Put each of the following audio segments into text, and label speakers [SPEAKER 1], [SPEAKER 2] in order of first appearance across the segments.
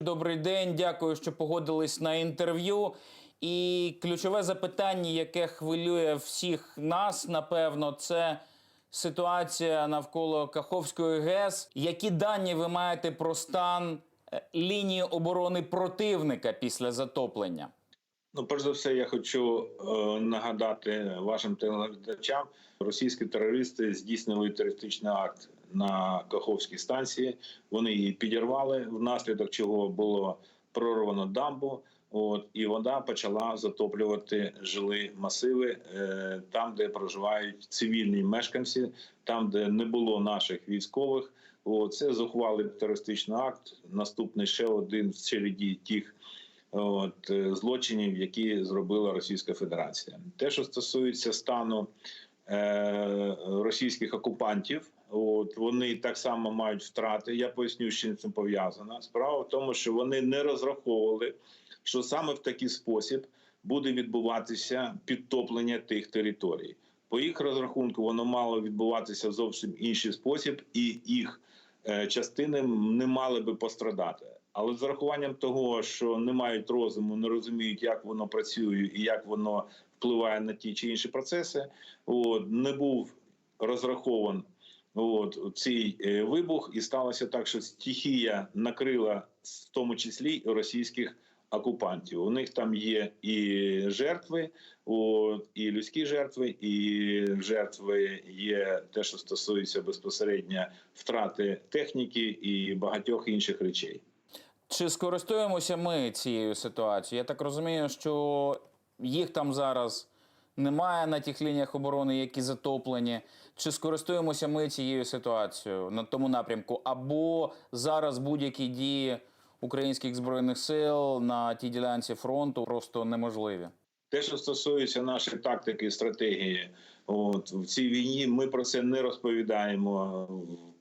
[SPEAKER 1] Добрий день, дякую, що погодились на інтерв'ю. І ключове запитання, яке хвилює всіх нас, напевно, це ситуація навколо Каховської ГЕС. Які дані ви маєте про стан е, лінії оборони противника після затоплення?
[SPEAKER 2] Ну, перш за все, я хочу е, нагадати вашим телеглядачам, російські терористи здійснили терористичний акт на Каховській станції. Вони її підірвали, внаслідок чого було прорвано дамбу. От і вода почала затоплювати жилі масиви е, там, де проживають цивільні мешканці, там, де не було наших військових. От, це зухвалий терористичний акт. Наступний ще один в череді тих от, е, злочинів, які зробила Російська Федерація. Те, що стосується стану е, російських окупантів, от вони так само мають втрати. Я поясню, з чим це пов'язано. Справа в тому, що вони не розраховували, що саме в такий спосіб буде відбуватися підтоплення тих територій. По їх розрахунку воно мало відбуватися зовсім інший спосіб, і їх е, частини не мали би пострадати. Але з урахуванням того, що не мають розуму, не розуміють, як воно працює і як воно впливає на ті чи інші процеси, от, не був розрахован от, цей е, вибух, і сталося так, що стихія накрила в тому числі російських окупантів. У них там є і жертви, от, і людські жертви, і жертви є те, що стосується безпосередньо втрати техніки і багатьох інших речей.
[SPEAKER 1] Чи скористуємося ми цією ситуацією? Я так розумію, що їх там зараз немає на тих лініях оборони, які затоплені. Чи скористуємося ми цією ситуацією на тому напрямку? Або зараз будь-які дії українських збройних сил на тій ділянці фронту просто неможливі?
[SPEAKER 2] Те, що стосується нашої тактики і стратегії, от в цій війні ми про це не розповідаємо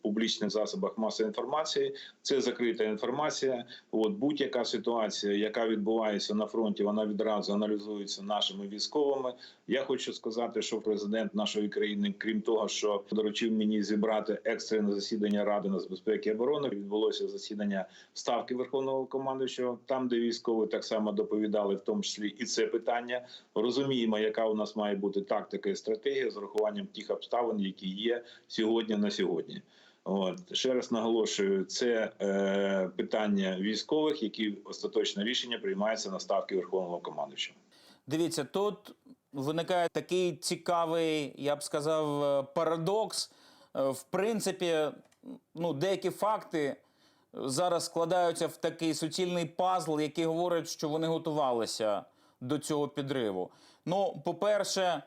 [SPEAKER 2] публічних засобах масової інформації. Це закрита інформація. От будь-яка ситуація, яка відбувається на фронті, вона відразу аналізується нашими військовими. Я хочу сказати, що президент нашої країни, крім того, що доручив мені зібрати екстрене засідання Ради нацбезпеки і оборони, відбулося засідання ставки Верховного командуючого, там, де військові так само доповідали, в тому числі і це питання. Розуміємо, яка у нас має бути тактика і стратегія з урахуванням тих обставин, які є сьогодні на сьогодні. От ще раз наголошую, це е, питання військових, які остаточне рішення приймається на ставки Верховного командуючого.
[SPEAKER 1] Дивіться, тут виникає такий цікавий, я б сказав, е, парадокс. Е, В принципі, ну, деякі факти зараз складаються в такий суцільний пазл, який говорить, що вони готувалися до цього підриву. Ну, по-перше,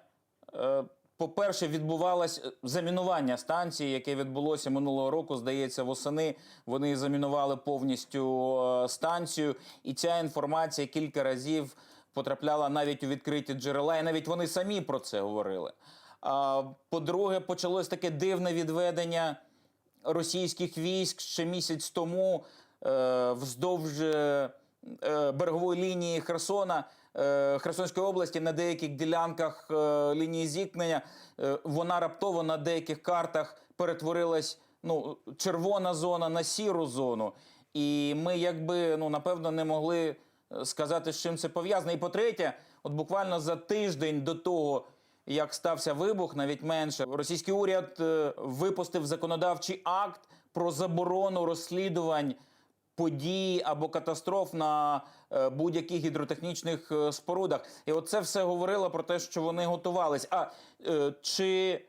[SPEAKER 1] е, по-перше, відбувалось замінування станції, яке відбулося минулого року. Здається, восени вони замінували повністю е, станцію, і ця інформація кілька разів потрапляла навіть у відкриті джерела, і навіть вони самі про це говорили. А по-друге, почалось таке дивне відведення російських військ ще місяць тому е, вздовж е, е, берегової лінії Херсона. Е, Херсонської області на деяких ділянках е, лінії зіткнення е, вона раптово на деяких картах перетворилась ну, червона зона на сіру зону. І ми, якби ну напевно, не могли сказати, з чим це пов'язано. І по-третє, от буквально за тиждень до того, як стався вибух, навіть менше, російський уряд випустив законодавчий акт про заборону розслідувань подій або катастроф на е, будь-яких гідротехнічних е, спорудах. І от це все говорило про те, що вони готувались. А е, чи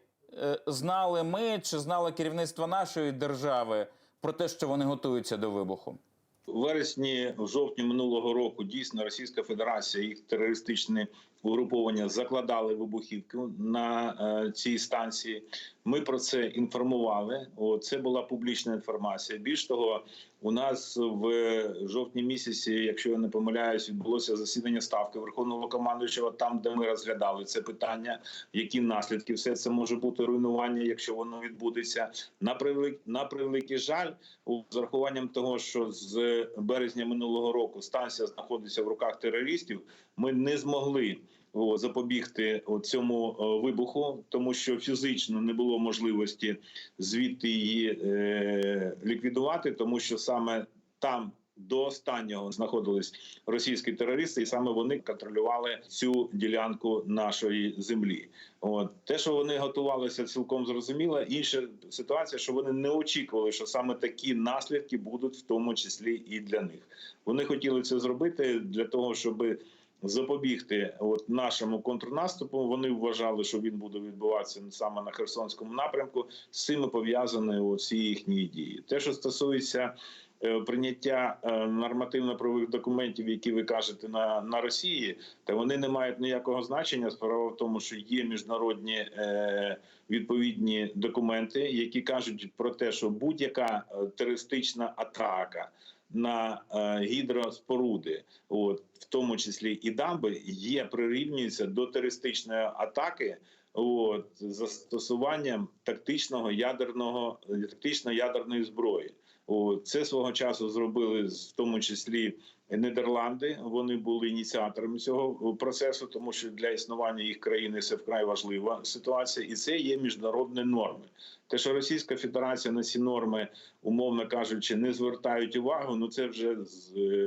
[SPEAKER 1] знали ми, чи знало керівництво нашої держави про те, що вони готуються до вибуху?
[SPEAKER 2] У вересні, в жовтні минулого року, дійсно Російська Федерація їх терористичні угруповання закладали вибухівки на е, цій станції. Ми про це інформували. О, це була публічна інформація. Більш того, у нас в жовтні місяці, якщо я не помиляюсь, відбулося засідання ставки Верховного командуючого, там де ми розглядали це питання, які наслідки все це може бути руйнування, якщо воно відбудеться. На превелик на превеликий жаль, з урахуванням того, що з березня минулого року станція знаходиться в руках терористів, ми не змогли. Запобігти цьому вибуху, тому що фізично не було можливості звідти її е, ліквідувати, тому що саме там до останнього знаходились російські терористи, і саме вони контролювали цю ділянку нашої землі. От те, що вони готувалися, цілком зрозуміло. Інша ситуація, що вони не очікували, що саме такі наслідки будуть, в тому числі і для них. Вони хотіли це зробити для того, щоб запобігти от нашому контрнаступу. Вони вважали, що він буде відбуватися саме на Херсонському напрямку. З цим пов'язані всі їхні дії. Те, що стосується е, прийняття е, нормативно-правових документів, які ви кажете на, на Росії, та вони не мають ніякого значення. Справа в тому, що є міжнародні е, відповідні документи, які кажуть про те, що будь-яка е, терористична атака на е, гідроспоруди, от в тому числі і дамби, є прирівнюється до терористичної атаки. От застосуванням тактичного ядерного тактично ядерної зброї, це свого часу зробили в тому числі Нідерланди. Вони були ініціаторами цього процесу, тому що для існування їх країни це вкрай важлива ситуація, і це є міжнародні норми. Те, що Російська Федерація на ці норми, умовно кажучи, не звертають увагу. Ну це вже е,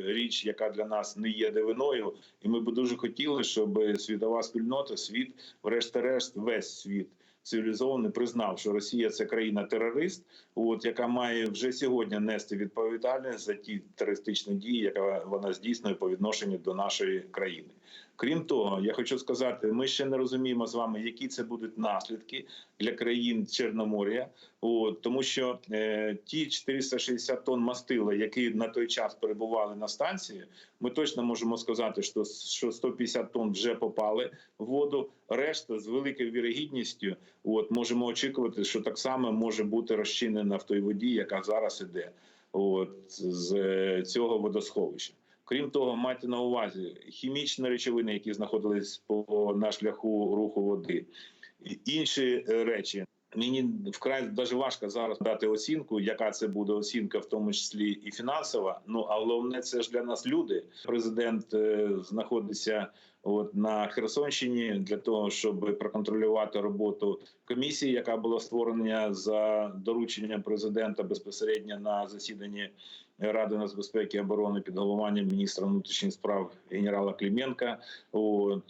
[SPEAKER 2] річ, яка для нас не є дивиною, і ми би дуже хотіли, щоб світова спільнота, світ, врешті-решт, весь світ цивілізований признав, що Росія це країна-терорист, от яка має вже сьогодні нести відповідальність за ті терористичні дії, яка вона здійснює по відношенню до нашої країни. Крім того, я хочу сказати, ми ще не розуміємо з вами, які це будуть наслідки для країн Чорномор'я, тому що е, ті 460 тонн мастила, які на той час перебували на станції, ми точно можемо сказати, що, що 150 тонн вже попали в воду. Решта з великою вірогідністю, от можемо очікувати, що так само може бути розчинена в той воді, яка зараз іде от, з е, цього водосховища. Крім того, майте на увазі хімічні речовини, які знаходились по на шляху руху води, інші е, речі. Мені вкрай дуже важко зараз дати оцінку, яка це буде оцінка, в тому числі і фінансова. Ну а головне, це ж для нас люди. Президент е, знаходиться от на Херсонщині для того, щоб проконтролювати роботу комісії, яка була створена за дорученням президента безпосередньо на засіданні Ради нацбезпеки і оборони під головуванням міністра внутрішніх справ генерала Кліменка.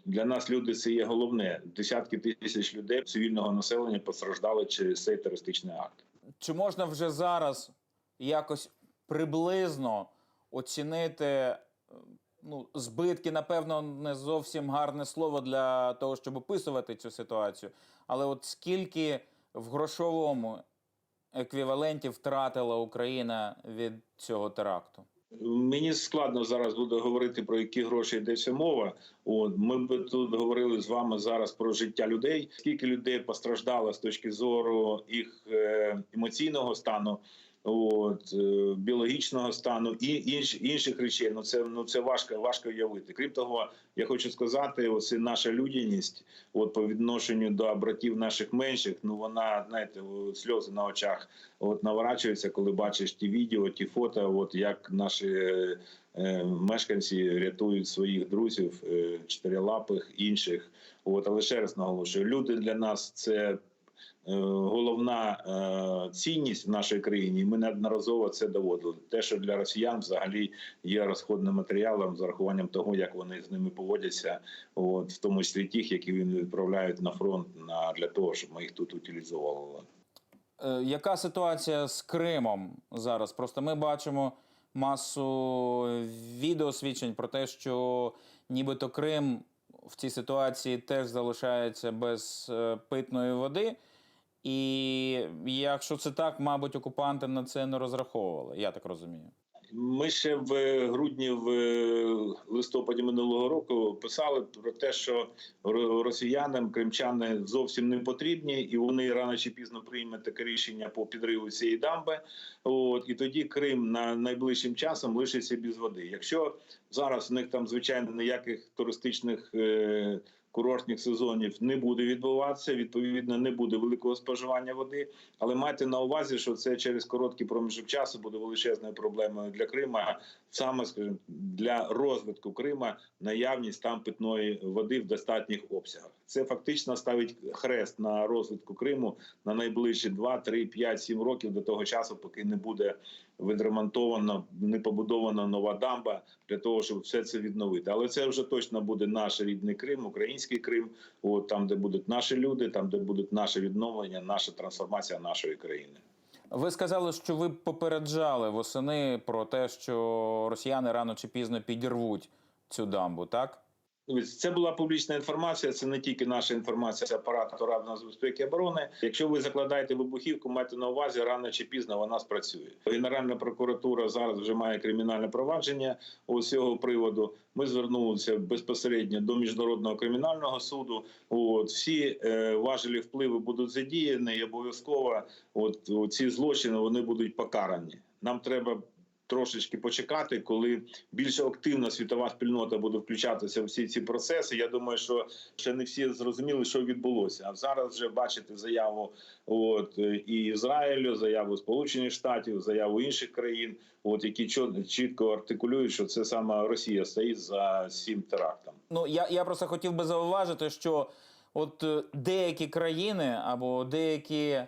[SPEAKER 2] Для нас люди це є головне. Десятки тисяч людей цивільного населення постраждали через цей терористичний акт.
[SPEAKER 1] Чи можна вже зараз якось приблизно оцінити е, ну, збитки, напевно, не зовсім гарне слово для того, щоб описувати цю ситуацію, але от скільки в грошовому еквіваленті втратила Україна від цього теракту?
[SPEAKER 2] Мені складно зараз буде говорити про які гроші йдеться мова. От ми б тут говорили з вами зараз про життя людей. Скільки людей постраждало з точки зору їх е, емоційного стану, от е, біологічного стану і інш, інших речей. Ну це ну це важко важко уявити. Крім того, я хочу сказати, оце наша людяність, от по відношенню до братів наших менших. Ну вона знаєте, сльози на очах от наворачуються, коли бачиш ті відео, ті фото, от як наші е, мешканці рятують своїх друзів, е, чотирилапих інших. От, але ще раз наголошую, люди для нас це. Е, Головна е, цінність в нашій країні, ми неодноразово це доводили. Те, що для росіян взагалі є розходним матеріалом з урахуванням того, як вони з ними поводяться, от в тому числі тих, які вони відправляють на фронт на для того, щоб ми їх тут утилізовували.
[SPEAKER 1] Е, Яка ситуація з Кримом зараз? Просто ми бачимо масу відеосвідчень про те, що нібито Крим в цій ситуації теж залишається без питної води. І якщо це так, мабуть, окупанти на це не розраховували, я так розумію.
[SPEAKER 2] Ми ще в грудні, в листопаді минулого року писали про те, що росіянам кримчани зовсім не потрібні, і вони рано чи пізно приймуть таке рішення по підриву цієї дамби. От і тоді Крим на найближчим часом лишиться без води. Якщо зараз в них там звичайно ніяких туристичних. Е- Курортних сезонів не буде відбуватися, відповідно, не буде великого споживання води. Але майте на увазі, що це через короткий проміжок часу буде величезною проблемою для Крима, саме скажімо, для розвитку Крима наявність там питної води в достатніх обсягах. Це фактично ставить хрест на розвитку Криму на найближчі 2, 3, 5, 7 років до того часу, поки не буде відремонтована, не побудована нова дамба для того, щоб все це відновити. Але це вже точно буде наш рідний Крим, український Крим. От там, де будуть наші люди, там де будуть наше відновлення, наша трансформація нашої країни.
[SPEAKER 1] Ви сказали, що ви попереджали восени про те, що росіяни рано чи пізно підірвуть цю дамбу, так?
[SPEAKER 2] Це була публічна інформація. Це не тільки наша інформація, це апарату Ради з безпеки і оборони. Якщо ви закладаєте вибухівку, майте на увазі рано чи пізно вона спрацює. Генеральна прокуратура зараз вже має кримінальне провадження з цього приводу. Ми звернулися безпосередньо до міжнародного кримінального суду. От всі е, важелі впливу будуть задіяні, і обов'язково от ці злочини вони будуть покарані. Нам треба трошечки почекати, коли більш активно світова спільнота буде включатися в всі ці процеси. Я думаю, що ще не всі зрозуміли, що відбулося. А зараз вже бачите заяву от і Ізраїлю, заяву Сполучених Штатів, заяву інших країн, от які чітко артикулюють, що це саме Росія стоїть за цим терактом.
[SPEAKER 1] Ну я, я просто хотів би зауважити, що от деякі країни або деякі, е,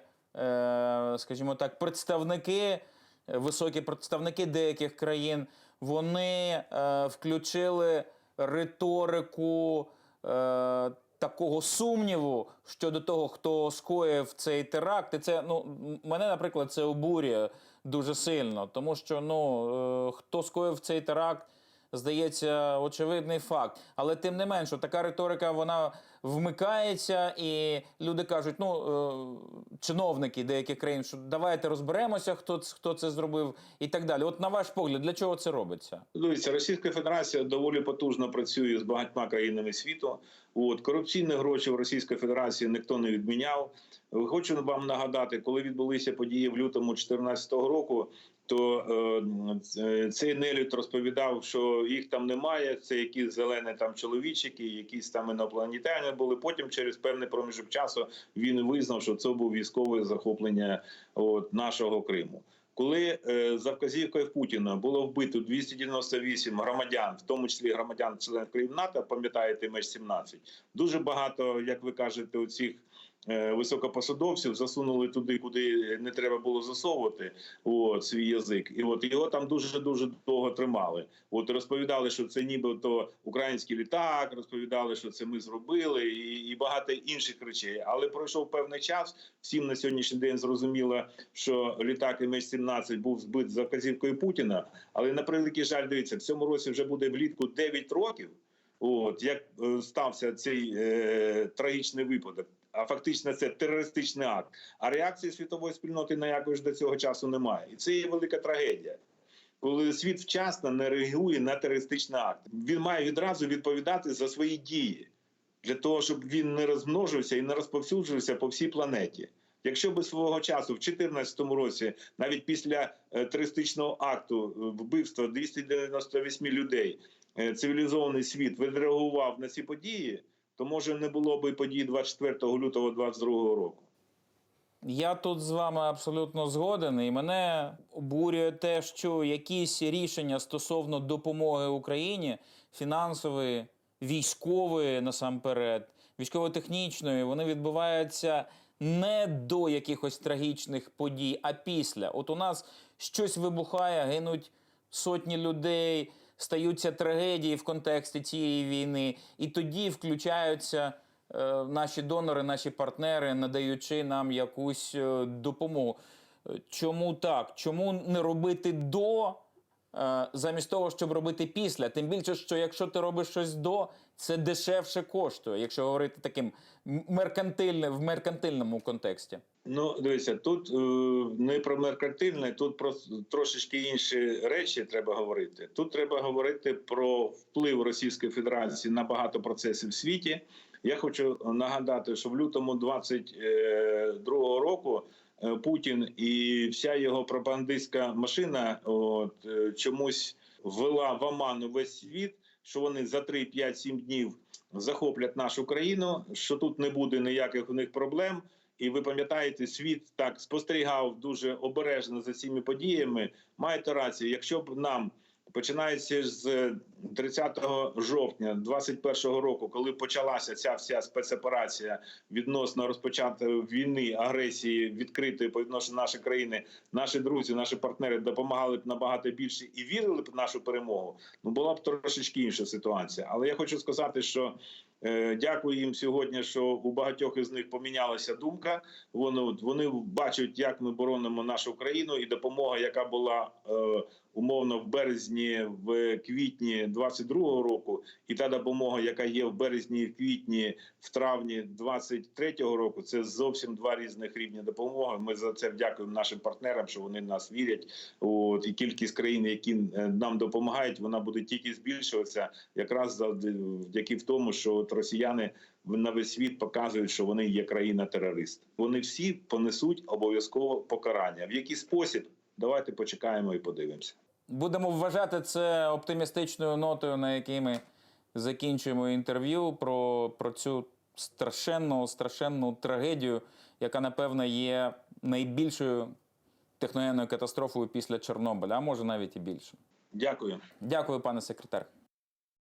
[SPEAKER 1] скажімо так, представники, високі представники деяких країн, вони е, включили риторику е, такого сумніву щодо того, хто скоїв цей теракт. І це ну мене, наприклад, це обурює дуже сильно, тому що ну е, хто скоїв цей теракт. Здається, очевидний факт. Але тим не менше, така риторика вона вмикається, і люди кажуть: ну, е, чиновники деяких країн, що давайте розберемося, хто, хто це зробив, і так далі. От на ваш погляд, для чого це робиться?
[SPEAKER 2] Дивіться, Російська Федерація доволі потужно працює з багатьма країнами світу. От корупційні гроші в Російській Федерації ніхто не відміняв. Хочу вам нагадати, коли відбулися події в лютому 2014 року. То е, е, цей нелюд розповідав, що їх там немає. Це якісь зелені там чоловічики, якісь там інопланетяни були. Потім, через певний проміжок часу, він визнав, що це був військове захоплення от, нашого Криму. Коли е, за вказівкою Путіна було вбито 298 громадян, в тому числі громадян членів країн НАТО, пам'ятаєте, меж 17, дуже багато, як ви кажете, у цих високопосадовців засунули туди, куди не треба було засовувати от, свій язик. І от його там дуже дуже довго тримали. От розповідали, що це нібито український літак, розповідали, що це ми зробили, і, і багато інших речей. Але пройшов певний час. Всім на сьогоднішній день зрозуміло, що літак МH17 був збит за вказівкою Путіна. Але на превеликий жаль, дивіться, в цьому році вже буде влітку 9 років. От як е, стався цей е, трагічний випадок. А фактично це терористичний акт. А реакції світової спільноти ніякої ж до цього часу немає, і це є велика трагедія. Коли світ вчасно не реагує на терористичний акт, він має відразу відповідати за свої дії для того, щоб він не розмножився і не розповсюджувався по всій планеті. Якщо би свого часу, в 2014 році, навіть після е, терористичного акту е, вбивства 298 людей, е, цивілізований світ відреагував на ці події, то може не було би подій 24 лютого 2022 року.
[SPEAKER 1] Я тут з вами абсолютно згоден, і мене обурює те, що якісь рішення стосовно допомоги Україні фінансової, військової насамперед, військово-технічної, вони відбуваються не до якихось трагічних подій, а після. От у нас щось вибухає, гинуть сотні людей, стаються трагедії в контексті цієї війни, і тоді включаються е, наші донори, наші партнери, надаючи нам якусь е, допомогу. Е, Чому так? Чому не робити до, замість того, щоб робити після? Тим більше, що якщо ти робиш щось до, це дешевше коштує, якщо говорити таким меркантильним в меркантильному контексті.
[SPEAKER 2] Ну, дивіться, тут е, не про меркантильне, тут про трошечки інші речі треба говорити. Тут треба говорити про вплив Російської Федерації на багато процесів в світі. Я хочу нагадати, що в лютому 22 року е, Путін і вся його пропагандистська машина от, е, чомусь ввела в оману весь світ, що вони за 3-5-7 днів захоплять нашу країну, що тут не буде ніяких у них проблем. І ви пам'ятаєте, світ так спостерігав дуже обережно за цими подіями. Маєте рацію, якщо б нам починаючи з 30 жовтня 2021 року, коли почалася ця вся спецоперація відносно розпочатої війни, агресії відкритої по відношенню нашої країни, наші друзі, наші партнери допомагали б набагато більше і вірили б в нашу перемогу. Ну була б трошечки інша ситуація. Але я хочу сказати, що е, дякую їм сьогодні, що у багатьох із них помінялася думка. Вони вони бачать, як ми боронимо нашу країну, і допомога, яка була е, умовно в березні, в квітні 22-го року, і та допомога, яка є в березні, в квітні, в травні 23-го року, це зовсім два різних рівні допомоги. Ми за це дякуємо нашим партнерам, що вони нас вірять. От і кількість країн, які е, нам допомагають, вона буде тільки збільшуватися, якраз завдяки в тому, що от росіяни на весь світ показують, що вони є країна-терорист. Вони всі понесуть обов'язково покарання. В який спосіб? Давайте почекаємо і подивимося.
[SPEAKER 1] Будемо вважати це оптимістичною нотою, на якій ми закінчуємо інтерв'ю про, про цю страшенну, страшенну трагедію, яка, напевно, є найбільшою техногенною катастрофою після Чорнобиля, а може навіть і більше.
[SPEAKER 2] Дякую.
[SPEAKER 1] Дякую, пане секретар.